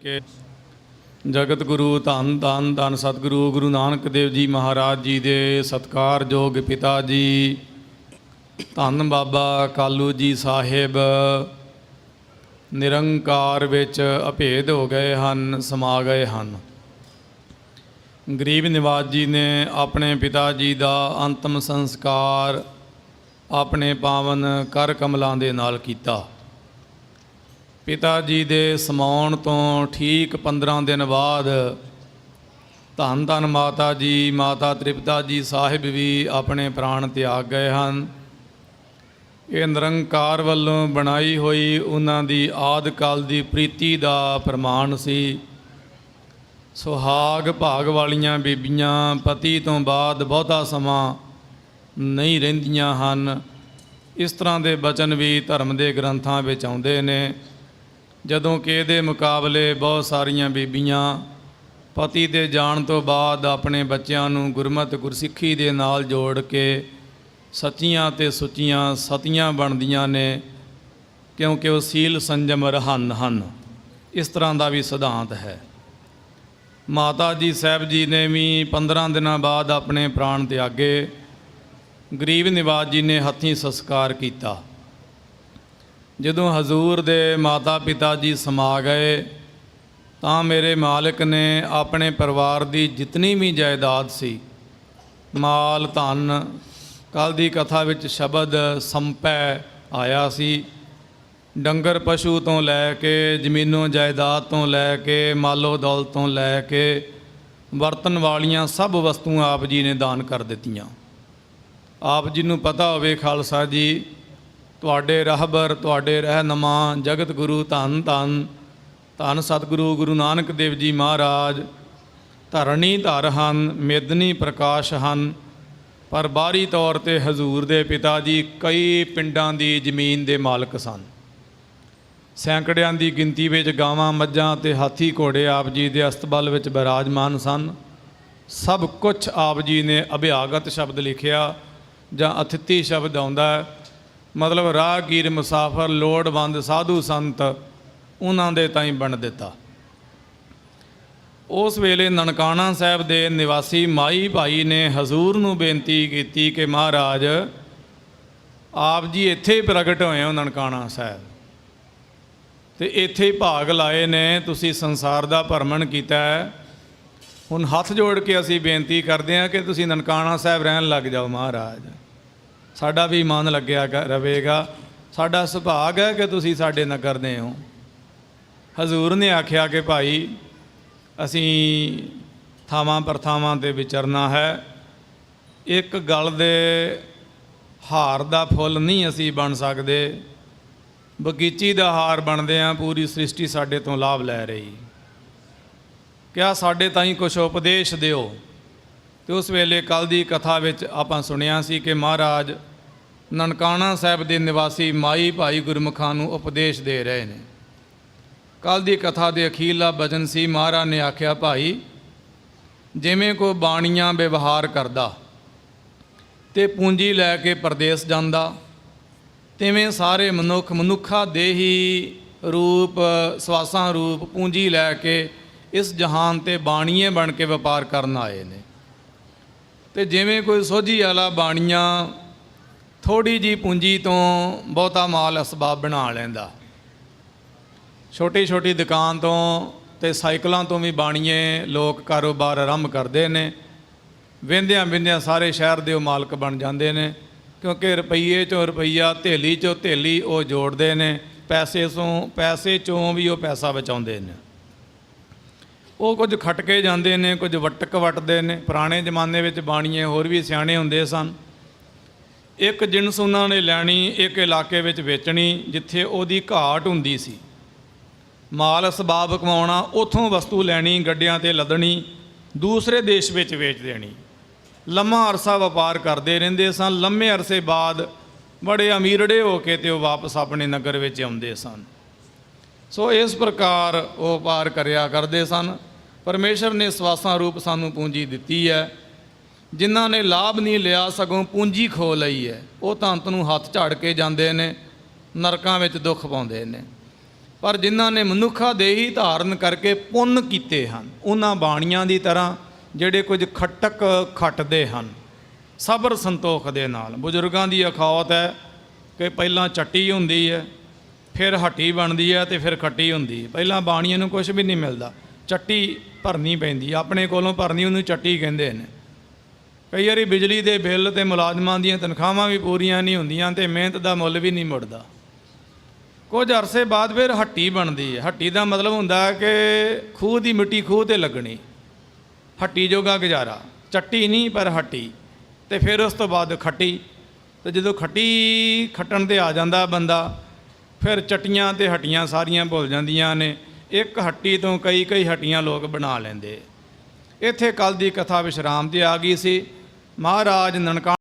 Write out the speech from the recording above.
ਕਿ ਜਗਤ ਗੁਰੂ ਧੰਨ ਧੰਨ ਧੰਨ ਸਤਿਗੁਰੂ ਗੁਰੂ ਨਾਨਕ ਦੇਵ ਜੀ ਮਹਾਰਾਜ ਜੀ ਦੇ ਸਤਕਾਰਯੋਗ ਪਿਤਾ ਜੀ, ਧੰਨ ਬਾਬਾ ਕਾਲੂ ਜੀ ਸਾਹਿਬ, ਨਿਰੰਕਾਰ ਵਿੱਚ ਅਭੇਦ ਹੋ ਗਏ ਹਨ, ਸਮਾ ਗਏ ਹਨ। ਗਰੀਬ ਨਿਵਾਜ ਜੀ ਨੇ ਆਪਣੇ ਪਿਤਾ ਜੀ ਦਾ ਅੰਤਮ ਸੰਸਕਾਰ ਆਪਣੇ ਪਾਵਨ ਕਰ ਕਮਲਾਂ ਦੇ ਨਾਲ ਕੀਤਾ। ਪਿਤਾ ਜੀ ਦੇ ਸਮਾਉਣ ਤੋਂ ਠੀਕ 15 ਦਿਨ ਬਾਅਦ ਧੰਨ ਧੰਨ ਮਾਤਾ ਜੀ, ਮਾਤਾ ਤ੍ਰਿਪਤਾ ਜੀ ਸਾਹਿਬ ਵੀ ਆਪਣੇ ਪ੍ਰਾਣ ਤਿਆਗ ਗਏ ਹਨ। ਇਹ ਨਿਰੰਕਾਰ ਵੱਲੋਂ ਬਣਾਈ ਹੋਈ ਉਹਨਾਂ ਦੀ ਆਦ ਕਾਲ ਦੀ ਪ੍ਰੀਤੀ ਦਾ ਪ੍ਰਮਾਣ ਸੀ। ਸੁਹਾਗ ਭਾਗ ਵਾਲੀਆਂ ਬੀਬੀਆਂ ਪਤੀ ਤੋਂ ਬਾਅਦ ਬਹੁਤਾ ਸਮਾਂ ਨਹੀਂ ਰਹਿੰਦੀਆਂ ਹਨ। ਇਸ ਤਰ੍ਹਾਂ ਦੇ ਬਚਨ ਵੀ ਧਰਮ ਦੇ ਗ੍ਰੰਥਾਂ ਵਿੱਚ ਆਉਂਦੇ ਨੇ। ਜਦੋਂ ਕਿ ਇਹਦੇ ਮੁਕਾਬਲੇ ਬਹੁਤ ਸਾਰੀਆਂ ਬੀਬੀਆਂ ਪਤੀ ਦੇ ਜਾਣ ਤੋਂ ਬਾਅਦ ਆਪਣੇ ਬੱਚਿਆਂ ਨੂੰ ਗੁਰਮਤਿ ਗੁਰਸਿੱਖੀ ਦੇ ਨਾਲ ਜੋੜ ਕੇ ਸੱਚੀਆਂ ਤੇ ਸੁੱਚੀਆਂ ਸਤੀਆਂ ਬਣਦੀਆਂ ਨੇ, ਕਿਉਂਕਿ ਉਹ ਸੀਲ ਸੰਜਮ ਰਹਨ ਹਨ। ਇਸ ਤਰ੍ਹਾਂ ਦਾ ਵੀ ਸਿਧਾਂਤ ਹੈ। ਮਾਤਾ ਜੀ ਸਾਹਿਬ ਜੀ ਨੇ ਵੀ 15 ਦਿਨਾਂ ਬਾਅਦ ਆਪਣੇ ਪ੍ਰਾਣ ਤਿਆਗੇ। ਗਰੀਬ ਨਿਵਾਜ ਜੀ ਨੇ ਹੱਥੀਂ ਸੰਸਕਾਰ ਕੀਤਾ। ਜਦੋਂ ਹਜ਼ੂਰ ਦੇ ਮਾਤਾ ਪਿਤਾ ਜੀ ਸਮਾ ਗਏ, ਤਾਂ ਮੇਰੇ ਮਾਲਕ ਨੇ ਆਪਣੇ ਪਰਿਵਾਰ ਦੀ ਜਿਤਨੀ ਵੀ ਜਾਇਦਾਦ ਸੀ, ਮਾਲ, ਧਨ ਕੱਲ ਦੀ ਕਥਾ ਵਿੱਚ ਸ਼ਬਦ ਸੰਪੈ ਆਇਆ ਸੀ। ਡੰਗਰ ਪਸ਼ੂ ਤੋਂ ਲੈ ਕੇ, ਜ਼ਮੀਨੋਂ ਜਾਇਦਾਦ ਤੋਂ ਲੈ ਕੇ, ਮਾਲੋ ਦੌਲਤ ਤੋਂ ਲੈ ਕੇ ਵਰਤਨ ਵਾਲੀਆਂ ਸਭ ਵਸਤੂਆਂ ਆਪ ਜੀ ਨੇ ਦਾਨ ਕਰ ਦਿੱਤੀਆਂ। ਆਪ ਜੀ ਨੂੰ ਪਤਾ ਹੋਵੇ ਖਾਲਸਾ ਜੀ ਤੁਹਾਡੇ ਰਹਿਬਰ ਤੁਹਾਡੇ ਰਹਿਨਮਾ ਜਗਤ ਗੁਰੂ ਧੰਨ ਧੰਨ। ਧੰਨ ਸਤਿਗੁਰੂ ਗੁਰੂ ਨਾਨਕ ਦੇਵ ਜੀ ਮਹਾਰਾਜ। ਧਰਣੀ ਧਰ ਹਨ, ਮੇਦਨੀ ਪ੍ਰਕਾਸ਼ ਹਨ। ਪਰ ਬਾਹਰੀ ਤੌਰ ਤੇ ਹਜ਼ੂਰ ਦੇ ਪਿਤਾ ਜੀ ਕਈ ਪਿੰਡਾਂ ਦੀ ਜ਼ਮੀਨ ਦੇ ਮਾਲਕ ਸਨ। ਸੈਂਕੜਿਆਂ ਦੀ ਗਿਣਤੀ ਵਿੱਚ ਗਾਵਾਂ, ਮੱਝਾਂ ਤੇ ਹਾਥੀ ਘੋੜੇ ਆਪ ਜੀ ਦੇ ਅਸਤਬਲ ਵਿੱਚ ਬਿਰਾਜਮਾਨ ਸਨ। ਸਭ ਕੁਝ ਆਪ ਜੀ ਨੇ ਅਭਿਆਗਤ ਸ਼ਬਦ ਲਿਖਿਆ ਜਾਂ ਅਥਿਤੀ ਸ਼ਬਦ ਆਉਂਦਾ ਹੈ। ਮਤਲਬ ਰਾਹਗੀਰ ਮੁਸਾਫਰ, ਲੋੜਵੰਦ, ਸਾਧੂ ਸੰਤ, ਉਹਨਾਂ ਦੇ ਤਾਈਂ ਬਣ ਦਿੱਤਾ। ਉਸ ਵੇਲੇ ਨਨਕਾਣਾ ਸਾਹਿਬ ਦੇ ਨਿਵਾਸੀ ਮਾਈ ਭਾਈ ਨੇ ਹਜ਼ੂਰ ਨੂੰ ਬੇਨਤੀ ਕੀਤੀ ਕਿ ਮਹਾਰਾਜ, ਆਪ ਜੀ ਇੱਥੇ ਹੀ ਪ੍ਰਗਟ ਹੋਏ ਹੋ ਨਨਕਾਣਾ ਸਾਹਿਬ। ਤੇ ਇੱਥੇ ਹੀ ਭਾਗ ਲਾਏ ਨੇ, ਤੁਸੀਂ ਸੰਸਾਰ ਦਾ ਭਰਮਣ ਕੀਤਾ ਹੈ। ਹੁਣ ਹੱਥ ਜੋੜ ਕੇ ਅਸੀਂ ਬੇਨਤੀ ਕਰਦੇ ਹਾਂ ਕਿ ਤੁਸੀਂ ਨਨਕਾਣਾ ਸਾਹਿਬ ਰਹਿਣ ਲੱਗ ਜਾਓ ਮਹਾਰਾਜ। ਸਾਡਾ ਵੀ ਮਨ ਲੱਗਿਆ ਰਹੇਗਾ ਸਾਡਾ ਸੁਭਾਗ ਹੈ ਕਿ ਤੁਸੀਂ ਸਾਡੇ ਨਾਲ ਦੇ ਹੋ। ਹਜ਼ੂਰ ਨੇ ਆਖਿਆ ਕਿ ਭਾਈ, ਅਸੀਂ ਥਾਵਾਂ ਪ੍ਰਥਾਵਾਂ ਤੇ ਵਿਚਰਨਾ ਹੈ। ਇੱਕ ਗਲ ਦੇ ਹਾਰ ਦਾ ਫੁੱਲ ਨਹੀਂ ਅਸੀਂ ਬਣ ਸਕਦੇ। ਬਗੀਚੀ ਦਾ ਹਾਰ ਬਣਦੇ ਆ ਪੂਰੀ ਸ੍ਰਿਸ਼ਟੀ ਸਾਡੇ ਤੋਂ ਲਾਭ ਲੈ ਰਹੀ। ਕਿਆ ਸਾਡੇ ਤਾਈਂ ਕੁਝ ਉਪਦੇਸ਼ ਦਿਓ? ਤੇ ਉਸ ਵੇਲੇ ਕੱਲ ਦੀ ਕਥਾ ਵਿੱਚ ਆਪਾਂ ਸੁਣਿਆ ਸੀ ਕਿ ਮਹਾਰਾਜ ਨਨਕਾਣਾ ਸਾਹਿਬ ਦੇ ਨਿਵਾਸੀ ਮਾਈ ਭਾਈ ਗੁਰਮੁਖਾਂ ਨੂੰ ਉਪਦੇਸ਼ ਦੇ ਰਹੇ ਨੇ। ਕੱਲ ਦੀ ਕਥਾ ਦੇ ਅਖੀਰਲਾ ਬਚਨ ਸੀ, ਮਹਾਰਾਜ ਨੇ ਆਖਿਆ, ਭਾਈ, ਜਿਵੇਂ ਕੋ ਬਾਣੀਆਂ ਵਿਵਹਾਰ ਕਰਦਾ ਤੇ ਪੂੰਜੀ ਲੈ ਕੇ ਪਰਦੇਸ ਜਾਂਦਾ, ਤਿਵੇਂ ਸਾਰੇ ਮਨੁੱਖ ਮਨੁੱਖਾ ਦੇਹੀ ਰੂਪ, ਸਵਾਸਾਂ ਰੂਪ ਪੂੰਜੀ ਲੈ ਕੇ ਇਸ ਜਹਾਨ ਤੇ ਬਾਣੀਏ ਬਣ ਕੇ ਵਪਾਰ ਕਰਨ ਆਏ ਨੇ। ਤੇ ਜਿਵੇਂ ਕੋਈ ਸੋਝੀ ਵਾਲਾ ਬਾਣੀਆਂ, ਥੋੜੀ ਜੀ ਪੂੰਜੀ ਤੋਂ ਬਹੁਤਾ ਮਾਲ ਅਸਬਾਬ ਬਣਾ ਲੈਂਦਾ। ਛੋਟੀ ਛੋਟੀ ਦੁਕਾਨ ਤੋਂ ਤੇ ਸਾਈਕਲਾਂ ਤੋਂ ਵੀ ਬਾਣੀਏ ਲੋਕ ਕਾਰੋਬਾਰ ਆਰੰਭ ਕਰਦੇ ਨੇ। ਵਿੰਦਿਆਂ ਵਿੰਦਿਆਂ ਸਾਰੇ ਸ਼ਹਿਰ ਦੇ ਉਹ ਮਾਲਕ ਬਣ ਜਾਂਦੇ ਨੇ, ਕਿਉਂਕਿ ਰੁਪਈਏ ਚੋਂ ਰੁਪਈਆ ਥੇਲੀ ਚੋਂ ਥੇਲੀ ਉਹ ਜੋੜਦੇ ਨੇ, ਪੈਸੇ ਤੋਂ ਪੈਸੇ ਚੋਂ ਵੀ ਉਹ ਪੈਸਾ ਬਚਾਉਂਦੇ ਨੇ। ਉਹ ਕੁਝ ਖਟਕੇ ਜਾਂਦੇ ਨੇ, ਕੁਝ ਵਟਕ ਵਟਦੇ ਨੇ। ਪੁਰਾਣੇ ਜ਼ਮਾਨੇ ਵਿੱਚ ਬਾਣੀਏ ਹੋਰ ਵੀ ਸਿਆਣੇ ਹੁੰਦੇ ਸਨ। ਇੱਕ ਜਿਣਸ ਉਹਨਾਂ ਨੇ ਲੈਣੀ, ਇੱਕ ਇਲਾਕੇ ਵਿੱਚ ਵੇਚਣੀ, ਜਿੱਥੇ ਉਹਦੀ ਘਾਟ ਹੁੰਦੀ ਸੀ। ਮਾਲ ਅਸਬਾਬ ਕਮਾਉਣਾ, ਉਥੋਂ ਵਸਤੂ ਲੈਣੀ, ਗੱਡਿਆਂ ਤੇ ਲੱਦਣੀ, ਦੂਸਰੇ ਦੇਸ਼ ਵਿੱਚ ਵੇਚ ਦੇਣੀ। ਲੰਮਾ ਅਰਸਾ ਵਪਾਰ ਕਰਦੇ ਰਹਿੰਦੇ ਸਨ। ਲੰਮੇ ਅਰਸੇ ਬਾਅਦ ਬੜੇ ਅਮੀਰੜੇ ਹੋ ਕੇ ਤੇ ਉਹ ਵਾਪਸ ਆਪਣੇ ਨਗਰ ਵਿੱਚ ਆਉਂਦੇ ਸਨ। ਸੋ ਇਸ ਪ੍ਰਕਾਰ ਉਹ ਵਪਾਰ ਕਰਿਆ ਕਰਦੇ ਸਨ। ਪਰਮੇਸ਼ਰ ਨੇ ਸਵਾਸਾਂ ਰੂਪ ਸਾਨੂੰ ਪੂੰਜੀ ਦਿੱਤੀ ਹੈ। ਜਿਨ੍ਹਾਂ ਨੇ ਲਾਭ ਨਹੀਂ ਲਿਆ, ਸਗੋਂ ਪੂੰਜੀ ਖੋ ਲਈ ਹੈ। ਉਹ ਤਾਂ ਅੰਤ ਨੂੰ ਹੱਥ ਝਾੜ ਕੇ ਜਾਂਦੇ ਨੇ, ਨਰਕਾਂ ਵਿੱਚ ਦੁੱਖ ਪਾਉਂਦੇ ਨੇ। ਪਰ ਜਿਨ੍ਹਾਂ ਨੇ ਮਨੁੱਖਾ ਦੇਹੀ ਧਾਰਨ ਕਰਕੇ ਪੁੰਨ ਕੀਤੇ ਹਨ, ਉਹਨਾਂ ਬਾਣੀਆਂ ਦੀ ਤਰ੍ਹਾਂ ਜਿਹੜੇ ਕੁਝ ਖਟਕ ਖੱਟਦੇ ਹਨ, ਸਬਰ ਸੰਤੋਖ ਦੇ ਨਾਲ। ਬਜ਼ੁਰਗਾਂ ਦੀ ਅਖੌਤ ਹੈ ਕਿ ਪਹਿਲਾਂ ਚੱਟੀ ਹੁੰਦੀ ਹੈ, ਫਿਰ ਹੱਟੀ ਬਣਦੀ ਹੈ ਤੇ ਫਿਰ ਖੱਟੀ ਹੁੰਦੀ ਹੈ। ਪਹਿਲਾਂ ਬਾਣੀਆਂ ਨੂੰ ਕੁਝ ਵੀ ਨਹੀਂ ਮਿਲਦਾ। ਚੱਟੀ ਭਰਨੀ ਪੈਂਦੀ ਆਪਣੇ ਕੋਲੋਂ ਭਰਨੀ ਉਹਨੂੰ ਚੱਟੀ ਕਹਿੰਦੇ ਨੇ। ਕਈ ਵਾਰੀ ਬਿਜਲੀ ਦੇ ਬਿੱਲ ਤੇ ਮੁਲਾਜ਼ਮਾਂ ਦੀਆਂ ਤਨਖਾਹਾਂ ਵੀ ਪੂਰੀਆਂ ਨਹੀਂ ਹੁੰਦੀਆਂ ਤੇ ਮਿਹਨਤ ਦਾ ਮੁੱਲ ਵੀ ਨਹੀਂ ਮੁੜਦਾ। ਕੁਝ ਅਰਸੇ ਬਾਅਦ ਫਿਰ ਹੱਟੀ ਬਣਦੀ ਹੈ ਹੱਟੀ ਦਾ ਮਤਲਬ ਹੁੰਦਾ ਕਿ ਖੂਹ ਦੀ ਮਿੱਟੀ ਖੂਹ ਤੇ ਲੱਗਣੀ। ਹੱਟੀ ਜੋਗਾ ਗੁਜ਼ਾਰਾ। ਚੱਟੀ ਨਹੀਂ, ਪਰ ਹੱਟੀ। ਤੇ ਫਿਰ ਉਸ ਤੋਂ ਬਾਅਦ ਖੱਟੀ। ਤੇ ਜਦੋਂ ਖੱਟੀ ਖੱਟਣ ਤੇ ਆ ਜਾਂਦਾ ਬੰਦਾ, ਫਿਰ ਚਟੀਆਂ ਤੇ ਹੱਟੀਆਂ ਸਾਰੀਆਂ ਭੁੱਲ ਜਾਂਦੀਆਂ ਨੇ। ਇੱਕ ਹੱਟੀ ਤੋਂ ਕਈ ਕਈ ਹੱਟੀਆਂ ਲੋਕ ਬਣਾ ਲੈਂਦੇ। ਇੱਥੇ ਕੱਲ ਦੀ ਕਥਾ ਵਿਸ਼ਰਾਮ ਤੇ ਆ ਗਈ ਸੀ। ਮਹਾਰਾਜ ਨਨਕਾ